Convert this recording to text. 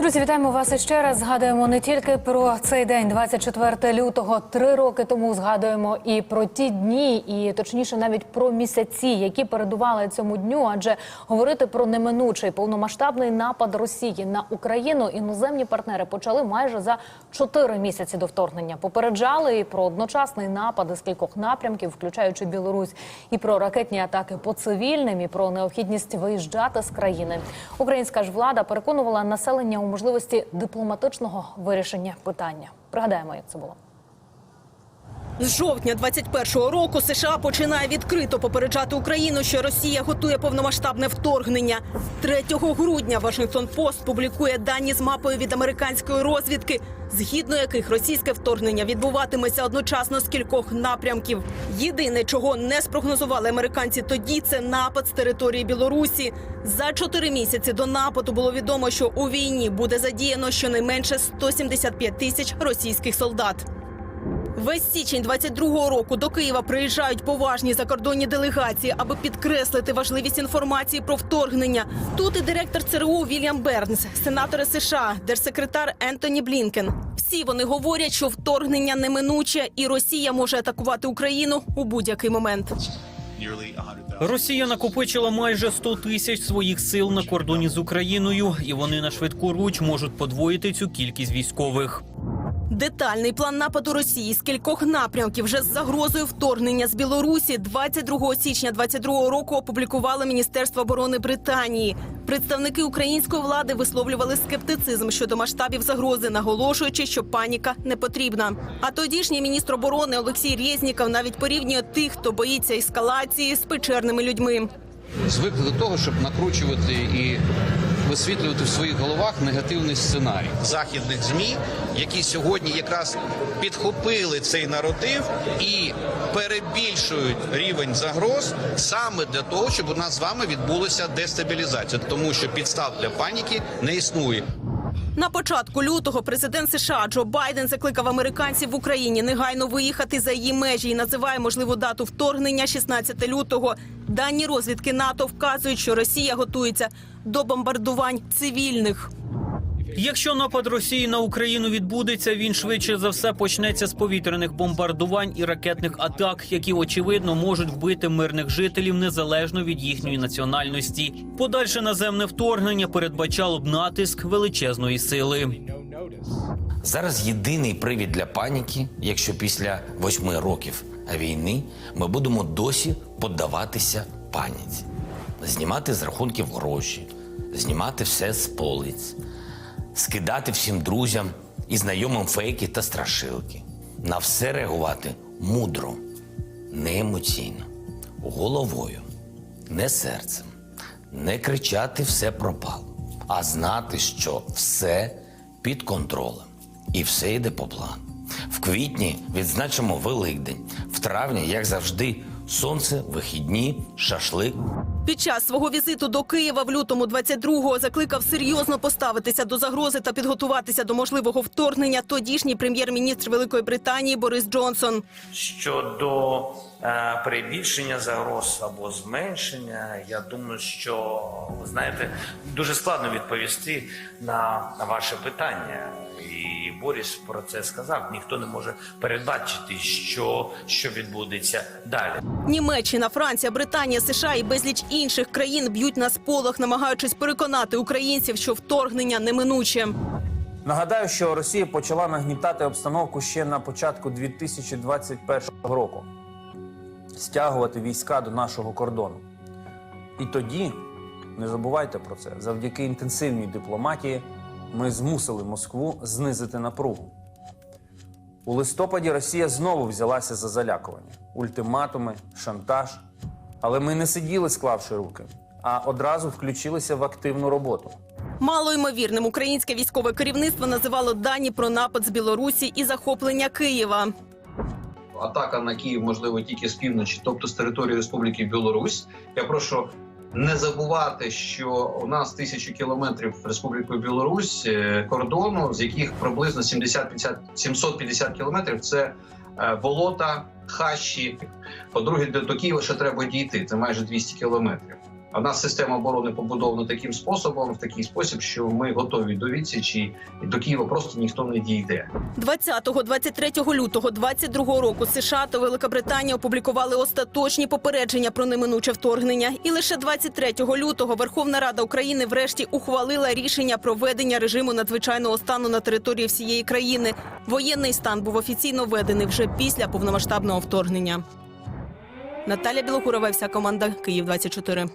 Друзі, вітаємо вас іще раз. Згадуємо не тільки про цей день, 24 лютого, три роки тому згадуємо і про ті дні, і точніше, навіть про місяці, які передували цьому дню. Адже говорити про неминучий повномасштабний напад Росії на Україну іноземні партнери почали майже за чотири місяці до вторгнення. Попереджали і про одночасний напад із кількох напрямків, включаючи Білорусь, і про ракетні атаки по цивільним, і про необхідність виїжджати з країни. Українська ж влада переконувала населення у можливості дипломатичного вирішення питання. Пригадаємо, як це було. З жовтня 21-го року США починає відкрито попереджати Україну, що Росія готує повномасштабне вторгнення. 3 грудня Вашингтон Пост публікує дані з мапою від американської розвідки, згідно яких російське вторгнення відбуватиметься одночасно з кількох напрямків. Єдине, чого не спрогнозували американці тоді, це напад з території Білорусі. За чотири місяці до нападу було відомо, що у війні буде задіяно щонайменше 175 тисяч російських солдат. Весь січень 22-го року до Києва приїжджають поважні закордонні делегації, аби підкреслити важливість інформації про вторгнення. Тут і директор ЦРУ Вільям Бернс, сенатори США, держсекретар Ентоні Блінкен. Всі вони говорять, що вторгнення неминуче, і Росія може атакувати Україну у будь-який момент. Росія накопичила майже 100 тисяч своїх сил на кордоні з Україною, і вони на швидку руч можуть подвоїти цю кількість військових. Детальний план нападу Росії з кількох напрямків вже з загрозою вторгнення з Білорусі 22 січня 22 року опублікувало Міністерство оборони Британії. Представники української влади висловлювали скептицизм щодо масштабів загрози, наголошуючи, що паніка не потрібна. А тодішній міністр оборони Олексій Резніков навіть порівнює тих, хто боїться ескалації з печерними людьми. звикли до того, щоб накручувати і висвітлювати в своїх головах негативний сценарій. західних змі, які сьогодні якраз підхопили цей наратив і перебільшують рівень загроз саме для того, щоб у нас з вами відбулася дестабілізація, тому що підстав для паніки не існує. На початку лютого президент США Джо Байден закликав американців в Україні негайно виїхати за її межі і називає можливу дату вторгнення 16 лютого. Дані розвідки НАТО вказують, що Росія готується до бомбардувань цивільних. Якщо напад Росії на Україну відбудеться, він швидше за все почнеться з повітряних бомбардувань і ракетних атак, які очевидно можуть вбити мирних жителів незалежно від їхньої національності. Подальше наземне вторгнення передбачало б натиск величезної сили. Зараз єдиний привід для паніки, якщо після восьми років війни ми будемо досі поддаватися паніці, знімати з рахунків гроші, знімати все з полиць, скидати всім друзям і знайомим фейки та страшилки, на все реагувати мудро, не емоційно, головою, не серцем, не кричати все пропало, а знати, що все під контролем і все йде по плану. В квітні відзначимо Великдень, в травні, як завжди, сонце, вихідні, шашлик. Під час свого візиту до Києва в лютому 22-го закликав серйозно поставитися до загрози та підготуватися до можливого вторгнення тодішній прем'єр-міністр Великої Британії Борис Джонсон. Щодо е, перебільшення загроз або зменшення, я думаю, що ви знаєте, дуже складно відповісти на, на ваше питання. І Борис про це сказав. Ніхто не може передбачити, що, що відбудеться далі. Німеччина, Франція, Британія, США і безліч інших країн б'ють на сполох, намагаючись переконати українців, що вторгнення неминуче. Нагадаю, що Росія почала нагнітати обстановку ще на початку 2021 року, стягувати війська до нашого кордону. І тоді, не забувайте про це, завдяки інтенсивній дипломатії ми змусили Москву знизити напругу. У листопаді Росія знову взялася за залякування, ультиматуми, шантаж. Але ми не сиділи, склавши руки, а одразу включилися в активну роботу. Малоймовірним українське військове керівництво називало дані про напад з Білорусі і захоплення Києва. Атака на Київ можливо тільки з півночі, тобто з території Республіки Білорусь. Я прошу не забувати, що у нас тисячу кілометрів Республікою Білорусь е, кордону, з яких приблизно 70-50 750 кілометрів це е, болота, хащі. По-друге, до Києва ще треба дійти. Це майже 200 кілометрів. В нас система оборони побудована таким способом, в такий спосіб, що ми готові до відсічі, і до Києва просто ніхто не дійде. 20-23 лютого 22 року США та Велика опублікували остаточні попередження про неминуче вторгнення. І лише 23 лютого Верховна Рада України врешті ухвалила рішення про введення режиму надзвичайного стану на території всієї країни. Воєнний стан був офіційно введений вже після повномасштабного вторгнення. Наталя Білокурова, вся команда Київ 24